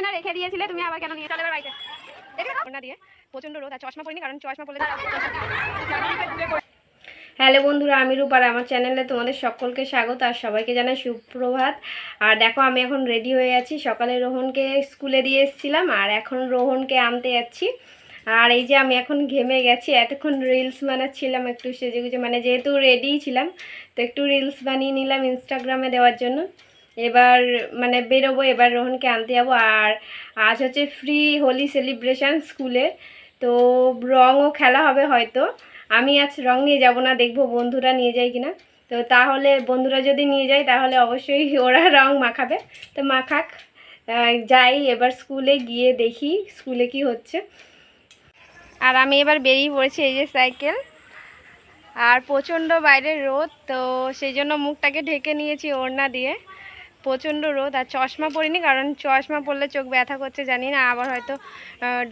তুমি না রেখে দিয়েছিলে, তুমি আবার কেন নিয়ে চলে এবার দিয়ে। রোদ, আর চশমা কারণ চশমা হ্যালো বন্ধুরা, আমি রূপার আমার চ্যানেলে তোমাদের সকলকে স্বাগত, আর সবাইকে জানাই সুপ্রভাত। আর দেখো, আমি এখন রেডি হয়ে আছি। সকালে রোহনকে স্কুলে দিয়ে এসেছিলাম, আর এখন রোহনকে আনতে যাচ্ছি। আর এই যে আমি এখন ঘেমে গেছি, এতক্ষণ রিলস বানাচ্ছিলাম, একটু সেজে গুজে মানে যেহেতু রেডিই ছিলাম, তো একটু রিলস বানিয়ে নিলাম ইনস্টাগ্রামে দেওয়ার জন্য। এবার মানে বেরোবো, এবার রোহনকে আনতে যাব। আর আজ হচ্ছে ফ্রি হোলি সেলিব্রেশন স্কুলে তো রঙও খেলা হবে হয়তো। আমি আজ রং নিয়ে যাব না, দেখব বন্ধুরা নিয়ে যায় কিনা। তো তাহলে বন্ধুরা যদি নিয়ে যায়, তাহলে অবশ্যই ওরা রং মাখাবে। তো মাখাক। যাই, এবার স্কুলে গিয়ে দেখি স্কুলে কি হচ্ছে। আর আমি এবার বেরিয়ে পড়েছি এই যে সাইকেল আর প্রচণ্ড বাইরের রোদ, তো সেই জন্য মুখটাকে ঢেকে নিয়েছি ওড়না দিয়ে। প্রচণ্ড রোদ আর চশমা পরিনি, কারণ চশমা পরলে চোখ ব্যথা করছে জানি না, আবার হয়তো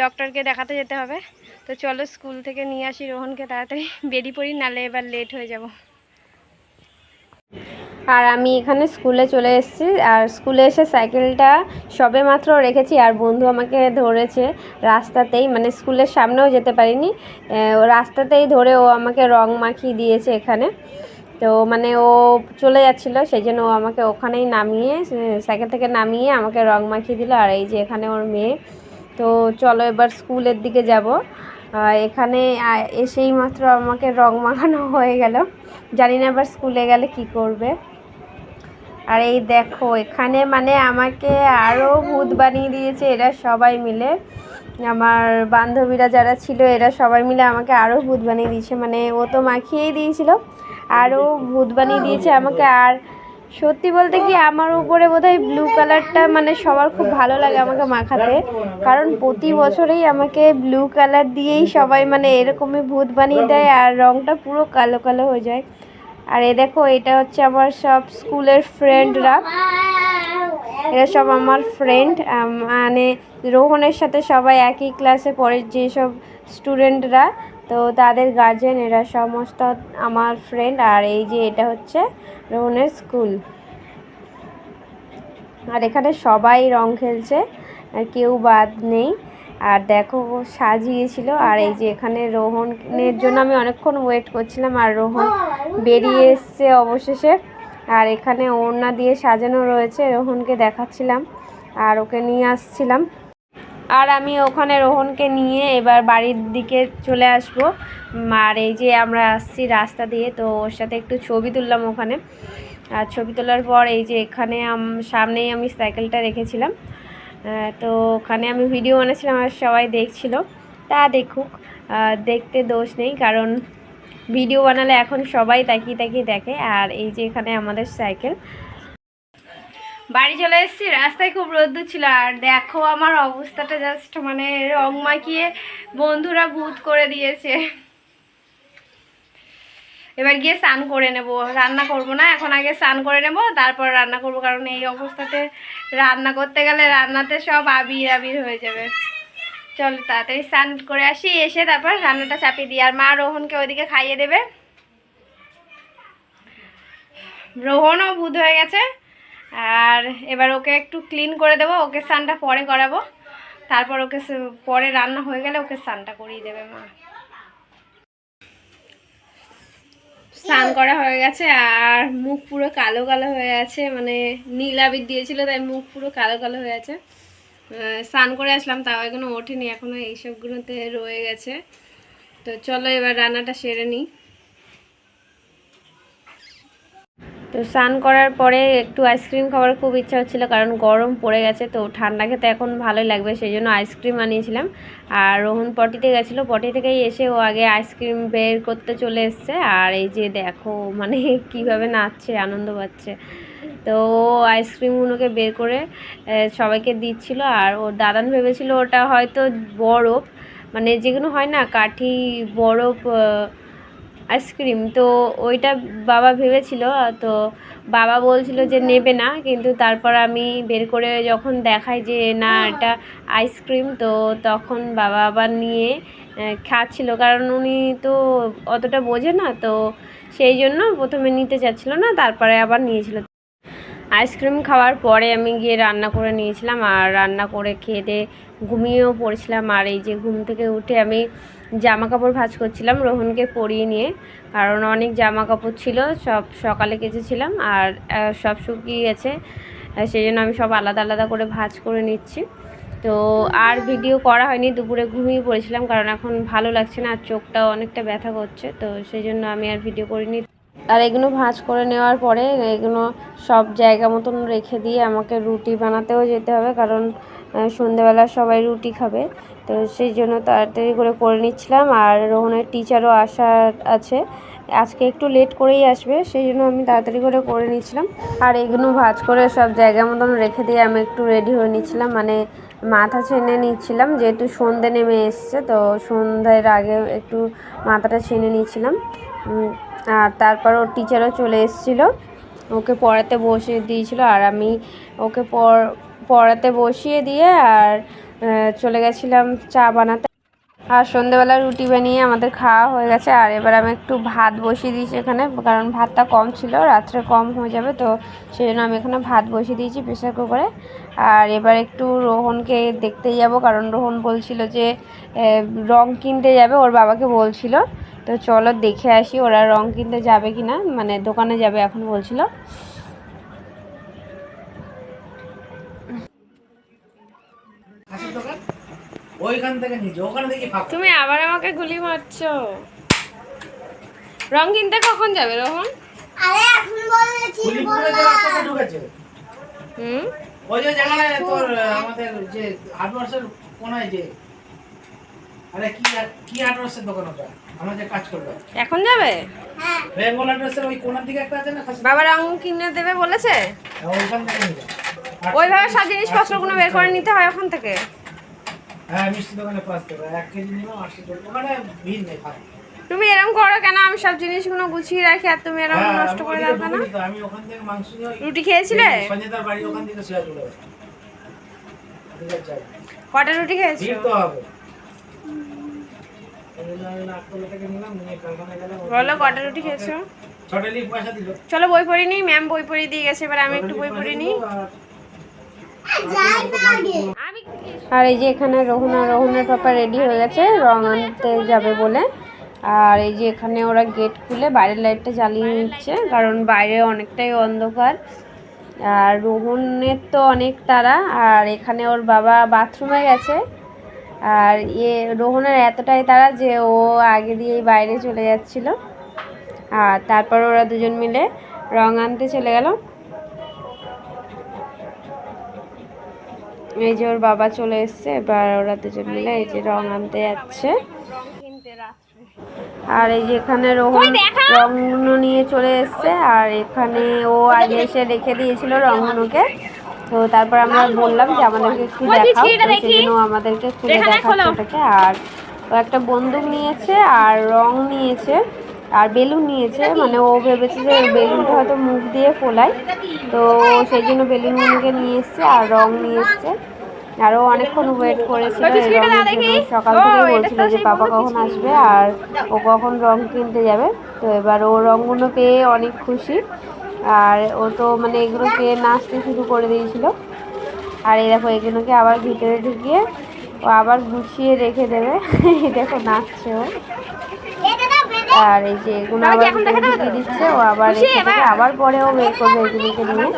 ডক্টরকে দেখাতে যেতে হবে। তো চলো স্কুল থেকে নিয়ে আসি রোহনকে তাড়াতাড়ি, বেরিয়ে পড়ি, নালে এবার লেট হয়ে যাব। আর আমি এখানে স্কুলে চলে এসেছি, আর স্কুলে এসে সাইকেলটা সবে মাত্র রেখেছি, আর বন্ধু আমাকে ধরেছে রাস্তাতেই মানে স্কুলের সামনেও যেতে পারিনি রাস্তাতেই ধরে ও আমাকে রং মাখিয়ে দিয়েছে এখানে। তো মানে ও চলে যাচ্ছিল, সেই জন্য ও আমাকে ওখানেই নামিয়ে সাইকেল থেকে নামিয়ে আমাকে রং মাখিয়ে দিল, আর এই যে এখানে ওর মেয়ে। তো চলো এবার স্কুলের দিকে যাব। এখানে এসেই মাত্র আমাকে রং মাখানো হয়ে গেল। জানি না এবার স্কুলে গেলে কি করবে। আর এই দেখো, এখানে মানে আমাকে আরও ভূত বানিয়ে দিয়েছে, এরা সবাই মিলে। আমার বান্ধবীরা যারা ছিল, এরা সবাই মিলে আমাকে আরও ভূত বানিয়ে দিয়েছে। মানে ও তো মাখিয়েই দিয়েছিল। আরও ভূত বানিয়ে দিয়েছে আমাকে। আর সত্যি বলতে কি, আমার উপরে বোধহয় ব্লু কালারটা মানে সবার খুব ভালো লাগে আমাকে মাখাতে। কারণ প্রতি বছরেই আমাকে ব্লু কালার দিয়েই সবাই মানে এরকমই ভূত বানিয়ে দেয় আর রঙটা পুরো কালো কালো হয়ে যায়। আর এ দেখো, এটা হচ্ছে আমার সব স্কুলের ফ্রেন্ডরা এরা সব আমার ফ্রেন্ড মানে রোহনের সাথে সবাই একই ক্লাসে পড়ে যেসব স্টুডেন্টরা তো তাদের গার্জেন এরা সমস্ত আমার ফ্রেন্ড আর এই যে এটা হচ্ছে রোহনের স্কুল আর এখানে সবাই রং খেলছে কেউ বাদ নেই। আর দেখো সাজিয়েছিল, আর এই যে এখানে রোহনের জন্য আমি অনেকক্ষণ ওয়েট করছিলাম, আর রোহন বেরিয়ে এসছে অবশেষে। আর এখানে ওড়না দিয়ে সাজানো রয়েছে, রোহনকে দেখাচ্ছিলাম, আর ওকে নিয়ে আসছিলাম। আর আমি ওখানে রোহনকে নিয়ে এবার বাড়ির দিকে চলে আসব। আর এই যে আমরা আসছি রাস্তা দিয়ে, তো ওর সাথে একটু ছবি তুললাম ওখানে। আর ছবি তোলার পর এই যে এখানে সামনেই আমি সাইকেলটা রেখেছিলাম। তো ওখানে আমি ভিডিও বানাচ্ছিলাম আর সবাই দেখছিল। তা দেখুক দেখতে দোষ নেই, কারণ ভিডিও বানালে এখন সবাই তাকিয়ে তাকিয়ে দেখে। আর এই যে এখানে আমাদের সাইকেল বাড়ি চলে এসেছি, রাস্তায় খুব রোদ্দুর ছিল আর দেখো আমার অবস্থাটা জাস্ট মানে রং মাখিয়ে বন্ধুরা ভূত করে দিয়েছে। এবার গিয়ে স্নান করে নেব, রান্না করব না, এখন আগে স্নান করে নেব, তারপর রান্না করব, কারণ এই অবস্থাতে রান্না করতে গেলে রান্নাতে সব আবির আবির হয়ে যাবে। চল তাড়াতাড়ি স্নান করে আসি, এসে তারপর রান্নাটা চাপিয়ে দিই। আর মা রোহনকে ওইদিকে খাইয়ে দেবে। রোহনও ভূত হয়ে গেছে আর এবার ওকে একটু ক্লিন করে দেবো, ওকে স্নানটা পরে করাবো। তারপর ওকে পরে রান্না হয়ে গেলে ওকে স্নানটা করিয়ে দেবে মা। স্নান করা হয়ে গেছে, আর মুখ পুরো কালো কালো হয়ে আছে মানে নীল আবির দিয়েছিল, তাই মুখ পুরো কালো কালো হয়ে আছে। স্নান করে আসলাম, তাও এখনও ওঠেনি, এখনও এইসবগুলোতে রয়ে গেছে। তো চলো এবার রান্নাটা সেরে নিই। তো স্নান করার পরে একটু আইসক্রিম খাওয়ার খুব ইচ্ছা হচ্ছিল, কারণ গরম পড়ে গেছে, তো ঠান্ডা খেতে এখন ভালোই লাগবে, সেই জন্য আইসক্রিম আনিয়েছিলাম। আর রোহন পটিতে গেছিল, পটি থেকেই এসে ও আগে আইসক্রিম বের করতে চলে এসছে, আর এই যে দেখো মানে কীভাবে নাচছে, আনন্দ পাচ্ছে। তো ও আইসক্রিমগুলোকে বের করে সবাইকে দিচ্ছিল, আর ওর দাদান ভেবেছিল ওটা হয়তো বরফ মানে যেগুলো হয় না, কাঠি, বরফ আইসক্রিম। তো ওইটা বাবা ভেবেছিল, তো বাবা বলছিল যে নেবে না, কিন্তু তারপর আমি বের করে যখন দেখাই যে না, এটা আইসক্রিম, তো তখন বাবা আবার নিয়ে খাচ্ছিল। কারণ উনি তো অতটা বোঝে না, তো সেই জন্য প্রথমে নিতে চাচ্ছিল না, তারপরে আবার নিয়েছিল। আইসক্রিম খাওয়ার পরে আমি গিয়ে রান্না করে নিয়েছিলাম, আর রান্না করে খেয়ে দিয়ে ঘুমিয়েও পড়েছিলাম। আর এই যে ঘুম থেকে উঠে আমি জামা কাপড় ভাঁজ করছিলাম, রোহনকে পরিয়ে নিয়ে। কারণ অনেক জামা কাপড় ছিল, সব সকালে কেচেছিলাম আর সব শুকিয়ে গেছে সেই জন্য আমি সব আলাদা আলাদা করে ভাঁজ করে নিচ্ছি। তো আর ভিডিও করা হয়নি, দুপুরে ঘুমিয়ে পড়েছিলাম কারণ এখন ভালো লাগছে না আর চোখটাও অনেকটা ব্যথা করছে। তো সেই জন্য আমি আর ভিডিও করিনি। আর এগুলো ভাঁজ করে নেওয়ার পরে এগুলো সব জায়গা মতন রেখে দিয়ে আমাকে রুটি বানাতেও যেতে হবে কারণ সন্ধেবেলা সবাই রুটি খাবে। তো সেই জন্য তাড়াতাড়ি করে করে নিচ্ছিলাম আর রোহনের টিচারও আসার আছে। আজকে একটু লেট করেই আসবে সেই জন্য আমি তাড়াতাড়ি করে করে নিচ্ছিলাম। আর এগুলো ভাঁজ করে সব জায়গা মতন রেখে দিয়ে আমি একটু রেডি হয়ে নিচ্ছিলাম। মানে মাথা ছেনে নিচ্ছিলাম যেহেতু সন্ধে নেমে এসছে তো সন্ধ্যের আগে একটু মাথাটা ছেনে নিচ্ছিলাম। উম, আর তারপর ওর টিচারও চলে এসেছিল। ওকে পড়াতে বসিয়ে দিয়েছিল আর আমি ওকে পড়- পড়াতে বসিয়ে দিয়ে আর চলে গেছিলাম চা বানাতে। আর সন্ধেবেলা রুটি বানিয়ে আমাদের খাওয়া হয়ে গেছে। আর এবার আমি একটু ভাত বসিয়ে দিয়েছি এখানে, কারণ ভাতটা কম ছিল, রাত্রে কম হয়ে যাবে, তো সেই জন্য আমি এখানে ভাত বসিয়ে দিয়েছি প্রেসার কুকারে। আর এবার একটু রোহনকে দেখতে যাব, কারণ রোহন বলছিল যে রং কিনতে যাবে, ওর বাবাকে বলছিল। তো চলো দেখে আসি ওরা রং কিনতে যাবে কি না মানে দোকানে যাবে এখন বলছিল। ওইখান থেকে নিচে ওখানে দেখি ফাঁকা। তুমি আবার আমাকে গুলি মারছো। রং কিনতে কখন যাবে রোহন? আরে এখন বলেছি যে রাস্তাটা ঢুকেছে। হুম? ওই যে জায়গায় তোর আমাদের যে হার্ডওয়ার্সের কোনায় যে আরে কি কি হার্ডওয়ার্সের দোকান ওটা? আমরা কাজ করব। এখন যাবে? হ্যাঁ। বেঙ্গল হার্ডওয়ার্সের ওই কোনার দিকে একটা আছে না বাবা রং কিনে দেবে বলেছে? ওইখান থেকে নিয়ে যা। ওইভাবে সব জিনিসপত্রগুলো বের করে নিতে হয় ওখান থেকে। হ্যাঁ মিষ্টি দোকানে পাঁচ টাকা এক কেজি নিলাম আশি টাকা। ওখানে ভিড় নেই ফাঁকা তুমি এরকম করো কেন? আমি সব জিনিসগুলো গুছিয়ে রাখি আর তুমি এরকম হ্যাঁ, নষ্ট করে দাও কেন? আমি ওখান থেকে মাংস রুটি খেয়েছিলে? বাড়ি ওখান থেকে চলে। কটা রুটি খেয়েছো? তো হবে। বলো কটা রুটি খেয়েছো। চলো বই পড়ি নি ম্যাম বই পড়িয়ে দিয়ে গেছে এবার আমি একটু বই ছটা পড়ি লিখ নি পয়সা দিল, আর এই যে এখানে রোহন, রোহনের পাপা রেডি হয়ে গেছে, রং আনতে যাবে বলে। আর এই যে এখানে ওরা গেট খুলে বাইরের লাইটটা জ্বালিয়ে নিচ্ছে, কারণ বাইরে অনেকটাই অন্ধকার। আর রোহনের তো অনেক তারা, আর এখানে ওর বাবা বাথরুমে গেছে। আর ইয়ে রোহনের এতটাই তারা যে ও আগে দিয়েই বাইরে চলে যাচ্ছিল। আর তারপর ওরা দুজন মিলে রং আনতে চলে গেল। এই যে ওর বাবা চলে এসছে এবার ওরা দুজন মিলে এই যে রং আনতে যাচ্ছে। আর এই যে এখানে রোহন রংগুলো নিয়ে চলে এসছে আর এখানে ও আগে এসে রেখে দিয়েছিল রংগুলোকে তো তারপর আমরা বললাম যে আমাদেরকে একটু দেখাও তো সেই জন্য ও আমাদেরকে খুলে দেখাচ্ছে ওটাকে। আর ও একটা বন্দুক নিয়েছে আর রং নিয়েছে। আর বেলুন নিয়েছে মানে ও ভেবেছে যে বেলুনটা হয়তো মুখ দিয়ে ফোলায়। তো সেই জন্য বেলুনগুলোকে নিয়ে এসছে আর রং নিয়ে এসছে। আরও অনেকক্ষণ ওয়েট করেছিল সকাল থেকেই বলছিল যে পাপা কখন আসবে আর ও কখন রং কিনতে যাবে। তো এবার ও রঙগুলো পেয়ে অনেক খুশি। আর ও তো মানে এগুলো পেয়ে নাচতে শুরু করে দিয়েছিল। আর এই দেখো এগুলোকে আবার ভিতরে ঢুকিয়ে ও আবার গুছিয়ে রেখে দেবে। এই দেখো নাচছে ও। আর এই যে এগুলো আবার ঢুকিয়ে দিচ্ছে ও আবার আবার পরে ও বের করবে এগুলোকে নিয়ে।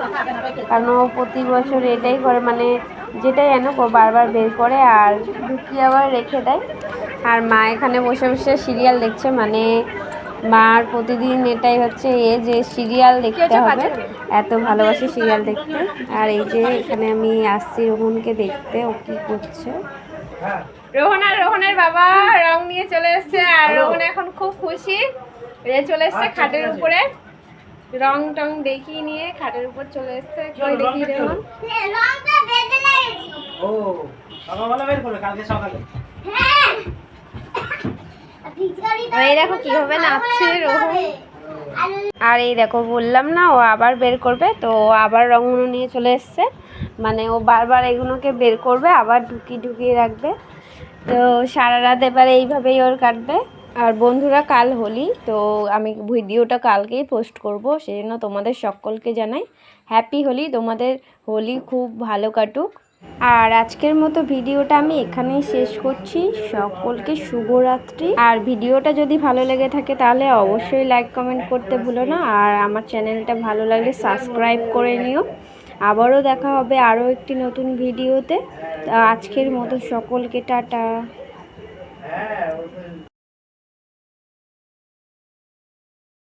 কারণ ও প্রতি বছর এটাই করে মানে যেটাই আনুক ও বারবার বের করে আর ঢুকিয়ে আবার রেখে দেয়। আর মা এখানে বসে বসে সিরিয়াল দেখছে মানে মার প্রতিদিন এটাই হচ্ছে এ যে সিরিয়াল দেখতে হবে এত ভালোবাসে সিরিয়াল দেখতে। আর এই যে এখানে আমি আসছি রোহনকে দেখতে ও কি করছে। হ্যাঁ, রোহন আর রোহনের বাবা রং নিয়ে চলে এসেছে আর রোহন এখন খুব খুশি এই যে চলে এসেছে আচ্ছা, খাটের উপরে। রং টং দেখিয়ে নিয়ে খাটের উপর চলে এসেছে। কই দেখি রোহন রংটা বেঁধে লাগেছি ও সকালবেলা বের করবে কালকে সকালে। হ্যাঁ এই দেখো কীভাবে নাচছে রোহন। আর আর এই দেখো বললাম না ও আবার বের করবে তো ও আবার রঙগুলো নিয়ে চলে এসছে। মানে ও বারবার এগুলোকে বের করবে আবার ঢুকিয়ে ঢুকিয়ে রাখবে। তো সারা রাত এবার এইভাবেই ওর কাটবে। আর বন্ধুরা, কাল হোলি, তো আমি ভিডিওটা কালকেই পোস্ট করব সেই জন্য তোমাদের সকলকে জানাই হ্যাপি হোলি। তোমাদের হোলি খুব ভালো কাটুক। আর আজকের মতো ভিডিওটা আমি এখানেই শেষ করছি। সকলকে শুভরাত্রি। আর ভিডিওটা যদি ভালো লেগে থাকে, তাহলে অবশ্যই লাইক কমেন্ট করতে ভুলো না। আর আমার চ্যানেলটা ভালো লাগলে সাবস্ক্রাইব করে নিও। আবারও দেখা হবে আরও একটি নতুন ভিডিওতে। আজকের মতো সকলকে টাটা।